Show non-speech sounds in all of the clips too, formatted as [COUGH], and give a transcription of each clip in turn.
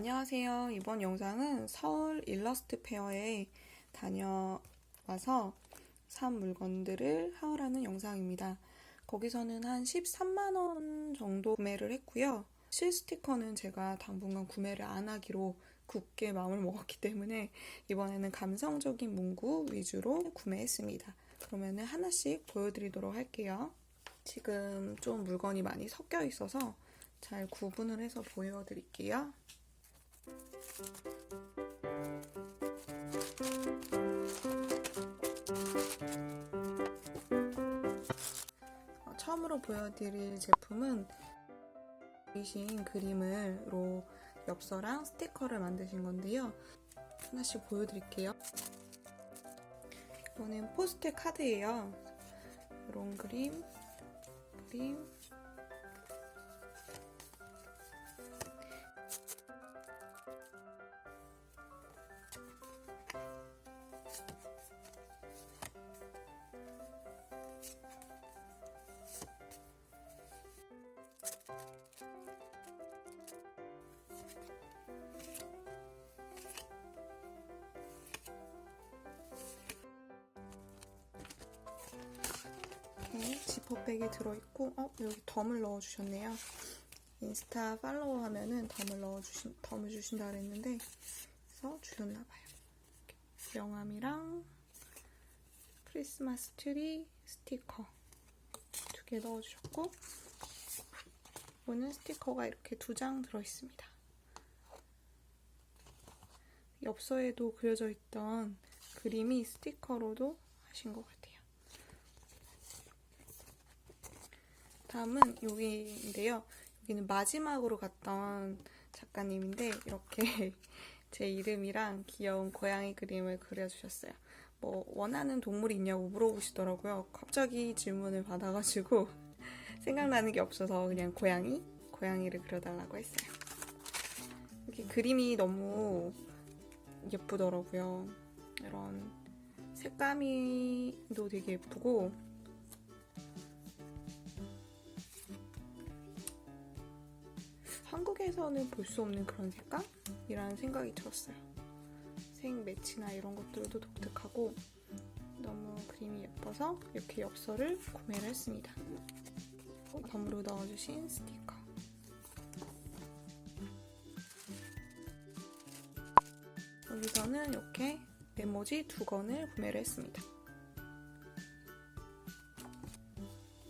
안녕하세요. 이번 영상은 서울 일러스트 페어에 다녀와서 산 물건들을 하울하는 영상입니다. 거기서는 한 13만원 정도 구매를 했고요. 실 스티커는 제가 당분간 구매를 안 하기로 굳게 마음을 먹었기 때문에 이번에는 감성적인 문구 위주로 구매했습니다. 그러면은 하나씩 보여드리도록 할게요. 지금 좀 물건이 많이 섞여 있어서 잘 구분을 해서 보여드릴게요. 어, 처음으로 보여드릴 제품은 그리신 그림으로 엽서랑 스티커를 만드신 건데요. 하나씩 보여드릴게요. 이거는 포스트 카드예요. 이런 그림, 그림, 이렇게 지퍼백에 들어있고, 어, 여기 덤을 넣어주셨네요. 인스타 팔로우 하면은 덤을 넣어주신, 덤을 주신다 그랬는데, 그래서 주셨나봐요. 명함이랑 크리스마스 트리 스티커 두 개 넣어주셨고, 이거는 스티커가 이렇게 두 장 들어있습니다. 엽서에도 그려져 있던 그림이 스티커로도 하신 것 같아요. 다음은 여기인데요. 여기는 마지막으로 갔던 작가님인데 이렇게 [LAUGHS] 제 이름이랑 귀여운 고양이 그림을 그려주셨어요. 뭐 원하는 동물이 있냐고 물어보시더라고요. 갑자기 질문을 받아가지고 생각나는 게 없어서 그냥 고양이? 고양이를 그려달라고 했어요. 이렇게 그림이 너무 예쁘더라고요. 이런 색감이도 되게 예쁘고 한국에서는 볼 수 없는 그런 색감이라는 생각이 들었어요. 색 매치나 이런 것들도 독특하고 너무 그림이 예뻐서 이렇게 엽서를 구매를 했습니다. 덤으로 넣어주신 스티커. 여기서는 이렇게 메모지 두 권을 구매를 했습니다.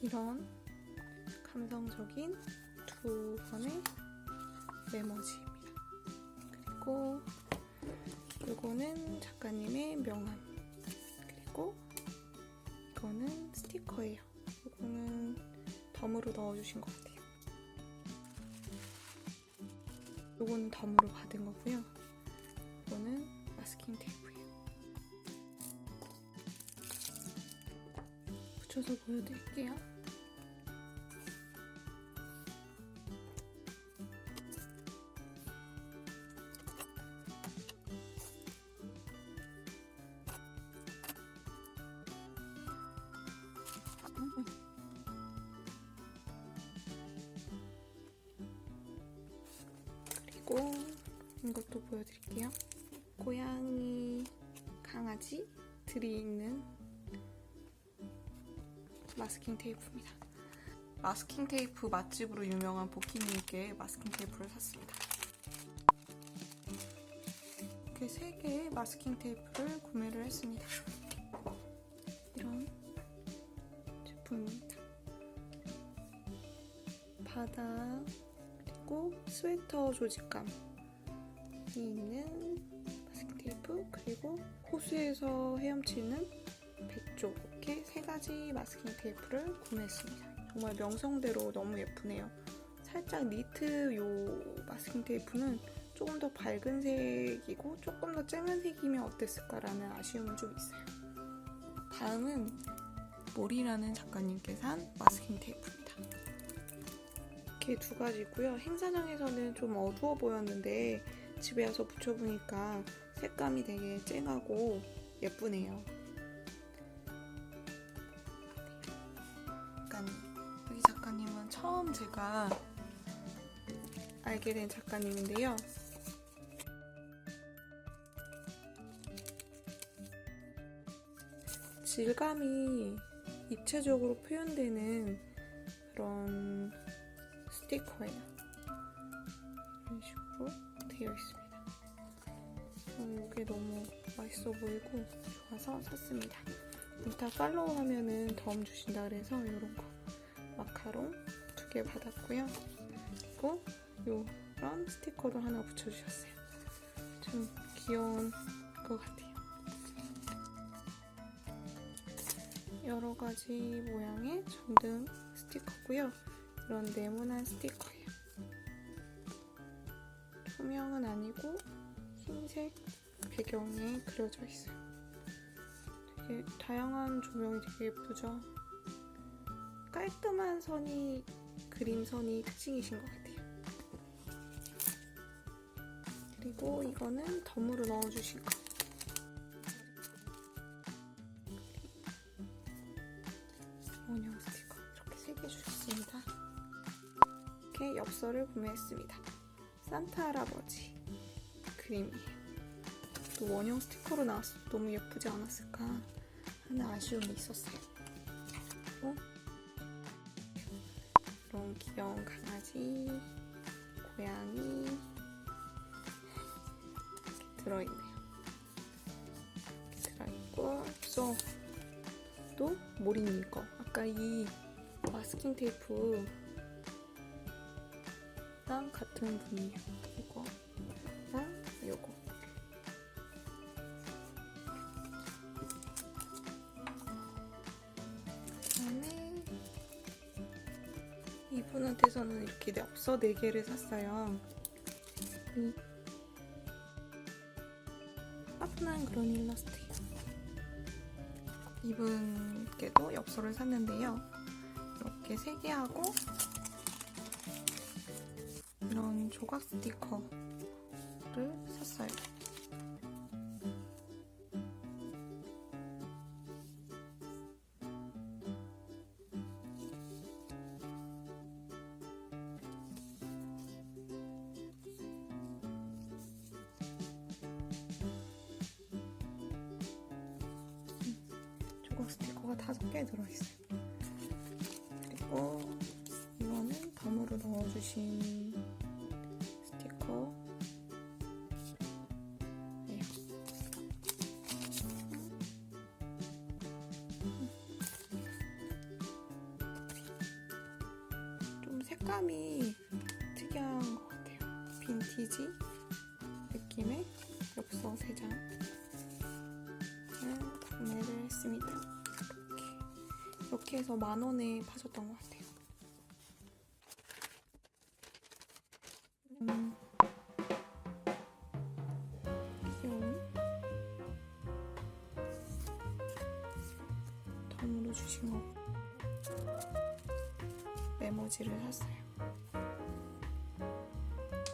이런 감성적인 두 권의 메모지입니다. 그리고 이거는 작가님의 명함. 그리고 이거는 스티커예요. 이거는 덤으로 넣어주신 것 같아요. 이거는 덤으로 받은 거고요. 이거는 마스킹 테이프예요. 붙여서 보여드릴게요. 들이 있는 마스킹 테이프입니다. 마스킹 테이프 맛집으로 유명한 보키님께 마스킹 테이프를 샀습니다. 이렇게 세 개의 마스킹 테이프를 구매를 했습니다. 이런 제품입니다. 바다 그리고 스웨터 조직감이 있는 테이프 그리고 호수에서 헤엄치는 백조 이렇게 세 가지 마스킹 테이프를 구매했습니다. 정말 명성대로 너무 예쁘네요. 살짝 니트 요 마스킹 테이프는 조금 더 밝은 색이고 조금 더 쨍한 색이면 어땠을까라는 아쉬움은 좀 있어요. 다음은 몰이라는 작가님께서 한 마스킹 테이프입니다. 이렇게 두 가지고요. 행사장에서는 좀 어두워 보였는데 집에 와서 붙여보니까 색감이 되게 쨍하고 예쁘네요. 약간 여기 작가님은 처음 제가 알게 된 작가님인데요. 질감이 입체적으로 표현되는 그런 스티커예요. 이런 식으로 되어 있습니다. 어, 이게 너무 맛있어 보이고 좋아서 샀습니다. 인스타 팔로우 하면은 덤 주신다 그래서 이런 거 마카롱 두 개 받았고요. 그리고 요런 스티커도 하나 붙여주셨어요. 참 귀여운 것 같아요. 여러 가지 모양의 전등 스티커고요. 이런 네모난 스티커예요. 투명은 아니고 흰색 배경에 그려져 있어요. 되게 다양한 조명이 되게 예쁘죠? 깔끔한 선이 그림선이 특징이신 것 같아요. 그리고 이거는 덤으로 넣어주신 거. 원형 스티커 이렇게 세 개 주셨습니다. 이렇게 엽서를 구매했습니다. 산타 할아버지 그림이에요. 또 원형 스티커로 나왔어 너무 예쁘지 않았을까 하는 아쉬움이 있었어요. 어? 이런 귀여운 강아지, 고양이 들어있네요. 들어있고 또, 또 모리니 거 아까 이 마스킹 테이프랑 같은 분이에요. 이거 엽서 4개를 샀어요. 이 따뜻한 그런 일러스트예요. 이분께도 엽서를 샀는데요. 이렇게 3개 하고 이런 조각 스티커를 샀어요. 좀 색감이 특이한 것 같아요. 빈티지 느낌의 엽서 세 장. 구매를 했습니다. 이렇게 이렇게 해서 만 원에 파셨던 것 같아요. 메모지를 샀어요.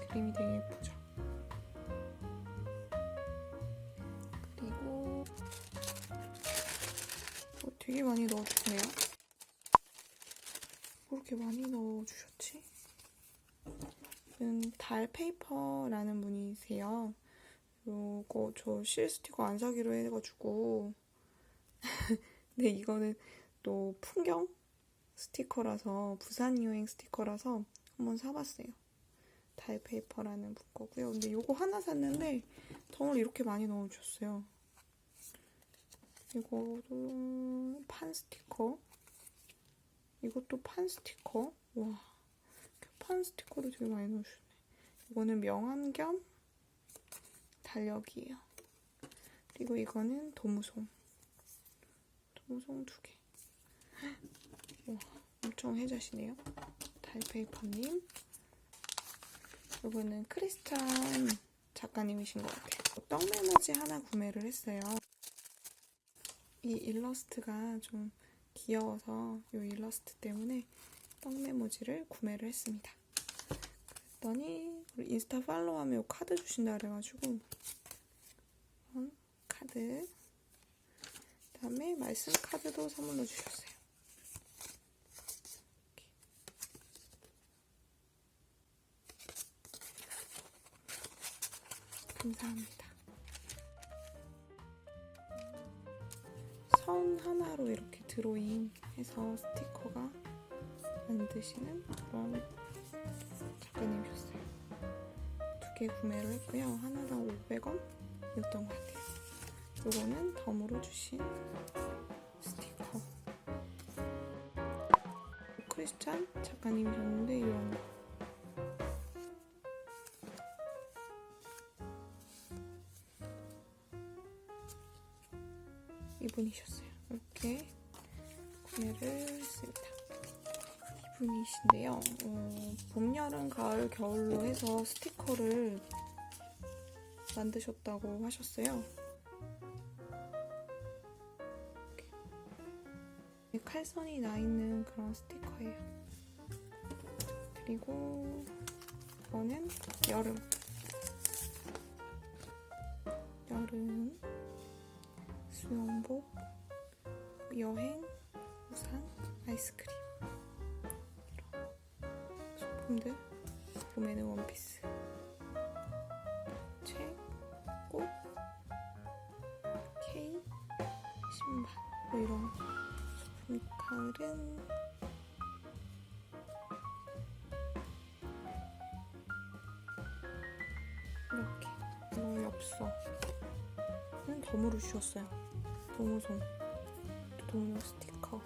그림이 되게 예쁘죠? 그리고 어, 되게 많이 넣어주네요. 뭐 이렇게 많이 넣어주셨지? 이건 달 페이퍼라는 분이세요. 요거 저 실 스티커 안 사기로 해가지고 [LAUGHS] 네 이거는 또 풍경 스티커라서 부산 여행 스티커라서 한번 사봤어요. 달 페이퍼라는 분 거고요. 근데 요거 하나 샀는데 덩을 이렇게 많이 넣어주셨어요. 이거도 판 스티커. 이것도 판 스티커. 와, 판 스티커를 되게 많이 넣어주네. 이거는 명함 겸 달력이에요. 그리고 이거는 도무송. 도무송 두 개. 와, 엄청 혜자시네요. 달페이퍼님. 이거는 크리스찬 작가님이신 것 같아요. 떡 메모지 하나 구매를 했어요. 이 일러스트가 좀 귀여워서 이 일러스트 때문에 떡 메모지를 구매를 했습니다. 그랬더니 우리 인스타 팔로우하면 이 카드 주신다 그래가지고 어, 카드 그 다음에 말씀 카드도 선물로 주셨어요. 이렇게. 감사합니다. 천 하나로 이렇게 드로잉 해서 스티커가 만드시는 그런 작가님이셨어요. 두 개 구매를 했고요. 하나당 500원이었던 것 같아요. 이거는 덤으로 주신 스티커. 크리스찬 작가님이셨는데 이런 거. 이분이셨어요. 이렇게 구매를 했습니다. 이분이신데요. 어, 봄, 여름, 가을, 겨울로 해서 스티커를 만드셨다고 하셨어요. 칼선이 나 있는 그런 스티커예요. 그리고 이거는. 여름. 수영복, 여행, 우산, 아이스크림. 이런 소품들? 봄에는 원피스. 책, 꽃, 케이크, 신발. 뭐 이런 소품. 가을은? 이렇게. 이거 엽서 는 덤으로 주셨어요 동우송 동료 스티커.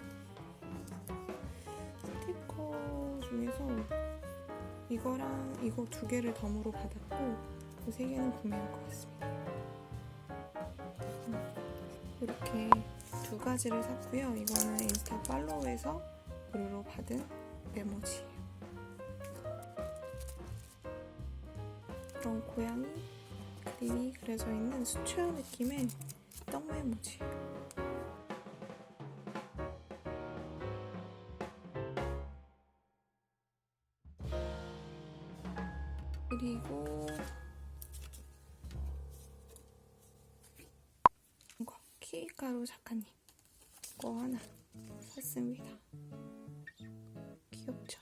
스티커 중에서 이거랑 이거 두 개를 덤으로 받았고 그세 개는 구매한 것 같습니다. 음, 이렇게 두 가지를 샀고요. 이거는 인스타 팔로우에서 무료로 받은 메모지예요. 그런 고양이 그림이 그려져 있는 수채화 느낌의 떡 메모지예요 그리고 이거 키가루 작가님 거 하나 샀습니다. 귀엽죠?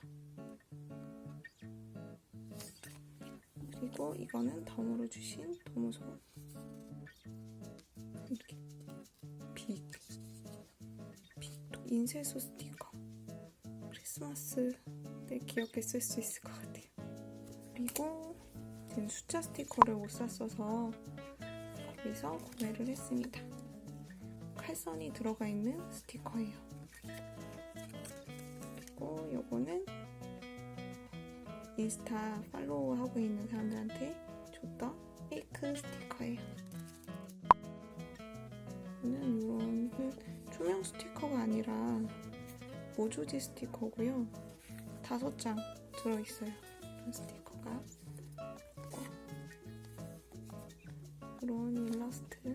그리고 이거는 덤으로 주신 도무송 이렇게 빅, 빅 인쇄소 스티커 크리스마스 때 귀엽게 쓸 수 있을 것 같아요. 그리고 지금 숫자 스티커를 못 샀어서 거기서 구매를 했습니다. 칼선이 들어가 있는 스티커예요. 그리고 요거는 인스타 팔로우 하고 있는 사람들한테 줬던 페이크 스티커예요. 아니라 모조지 스티커고요. 다섯 장 들어있어요. 스티커가. 그런 일러스트가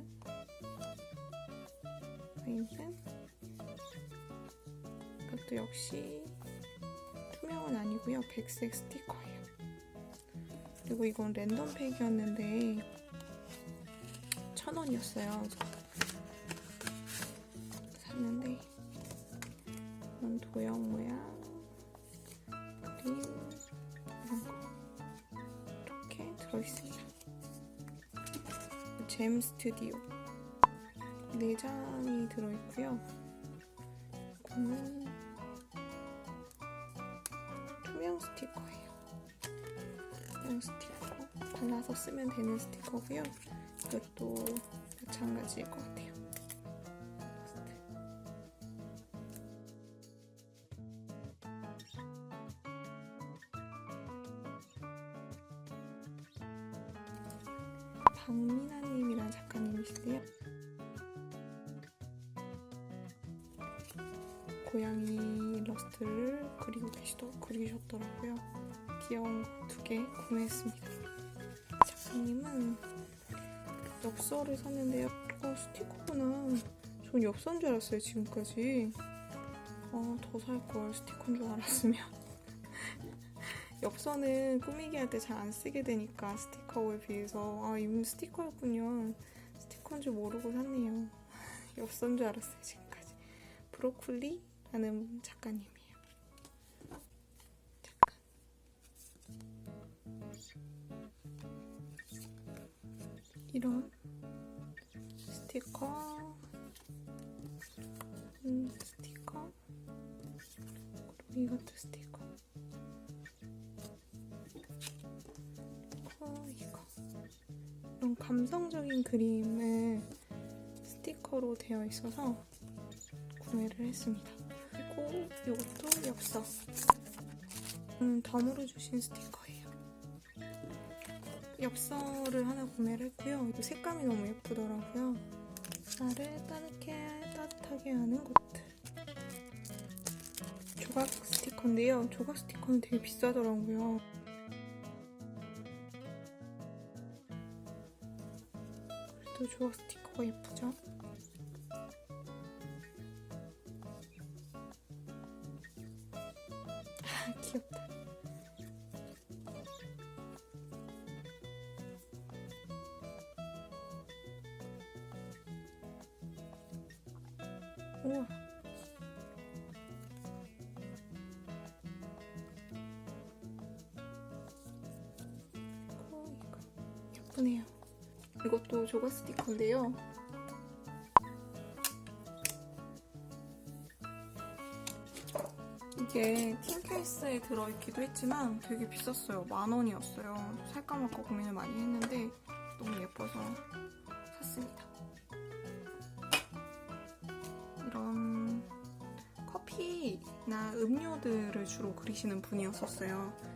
있는 이것도 역시 투명은 아니고요. 백색 스티커예요. 그리고 이건 랜덤 팩이었는데 천 원이었어요 도형 모양 그림 이런 거 이렇게 들어있습니다. 잼 스튜디오 4장이 들어있고요. 이거는 투명 스티커예요. 투명 스티커 발라서 쓰면 되는 스티커고요. 이것도 마찬가지일 것 같아요. 고양이 일러스트를 그리고 계시더, 그리셨더라고요. 귀여운 거 두 개 구매했습니다. 작가님은 엽서를 샀는데요. 어, 스티커구나. 전 엽서인 줄 알았어요, 지금까지. 아, 더 살걸. 스티커인 줄 알았으면. [LAUGHS] 엽서는 꾸미기 할 때 잘 안 쓰게 되니까 스티커에 비해서 아 이건 스티커였군요 스티커인 줄 모르고 샀네요 [LAUGHS] 엽서인 줄 알았어요 지금까지 브로콜리 라는 작가님이에요. 잠깐 이런 스티커. 음, 스티커. 그리고 이것도 스티커. 어, 이거. 이런 감성적인 그림을 스티커로 되어 있어서 구매를 했습니다. 이것도 엽서. 음, 덤으로 주신 스티커예요. 엽서를 하나 구매를 했고요. 이 색감이 너무 예쁘더라고요. 나를 따뜻하게, 따뜻하게 하는 것들. 조각 스티커인데요. 조각 스티커는 되게 비싸더라고요. 그래도 조각 스티커가 예쁘죠? 예쁘네요. 이것도 조각 스티커인데요. 이게 틴 케이스에 들어있기도 했지만 되게 비쌌어요. 만 원이었어요. 살까 말까 고민을 많이 했는데 너무 예뻐서 샀습니다. 이런 커피나 음료들을 주로 그리시는 분이었었어요.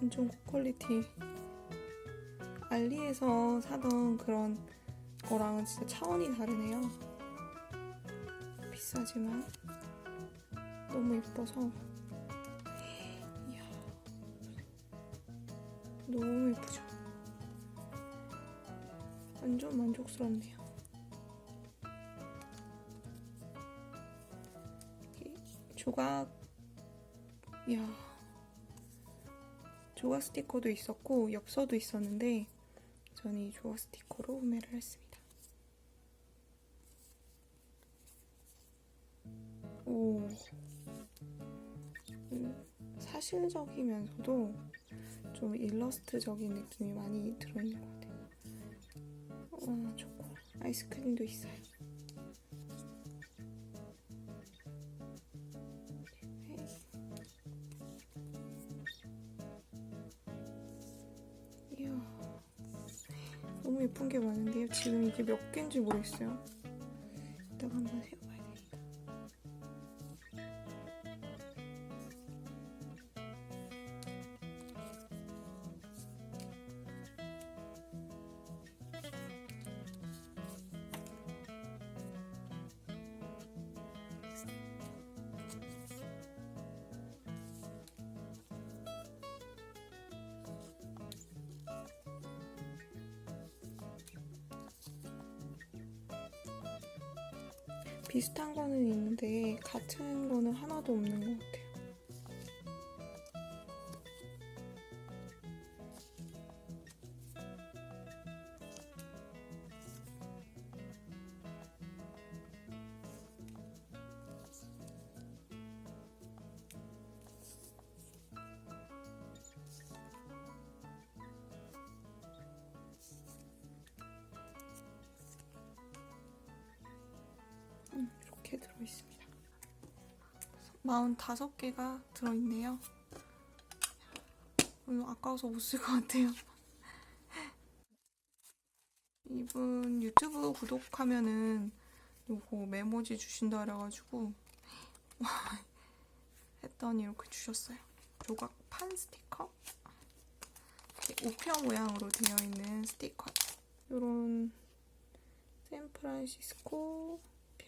완전 고퀄리티. 알리에서 사던 그런 거랑은 진짜 차원이 다르네요. 비싸지만 너무 예뻐서. 이야. 너무 예쁘죠? 완전 만족스럽네요. 조각, 이야. 조각 스티커도 있었고 엽서도 있었는데 저는 이 조각 스티커로 구매를 했습니다. 오, 음, 사실적이면서도 좀 일러스트적인 느낌이 많이 들어있는 것 같아요. 와, 초코 아이스크림도 있어요. 지금 이게 몇 개인지 모르겠어요. 이따가 한번 세어봐야 비슷한 거는 있는데 같은 거는 하나도 없는 것 같아요. 이렇게 들어있습니다. 45개가 들어있네요. 이거 아까워서 못 쓸 것 같아요. [LAUGHS] 이분 유튜브 구독하면은 요거 메모지 주신다 그래가지고 [LAUGHS] 했더니 이렇게 주셨어요. 조각 판 스티커? 우표 모양으로 되어 있는 스티커. 요런 샌프란시스코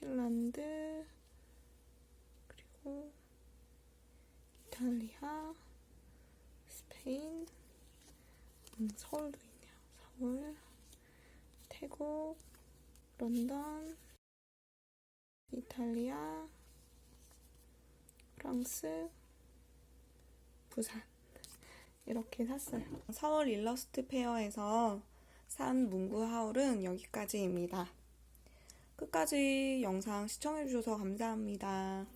핀란드 그리고 이탈리아 스페인 음, 서울도 있네요. 서울 태국 런던 이탈리아 프랑스 부산. 이렇게 샀어요. 서울 일러스트 페어에서 산 문구 하울은 여기까지입니다 끝까지 영상 시청해주셔서 감사합니다.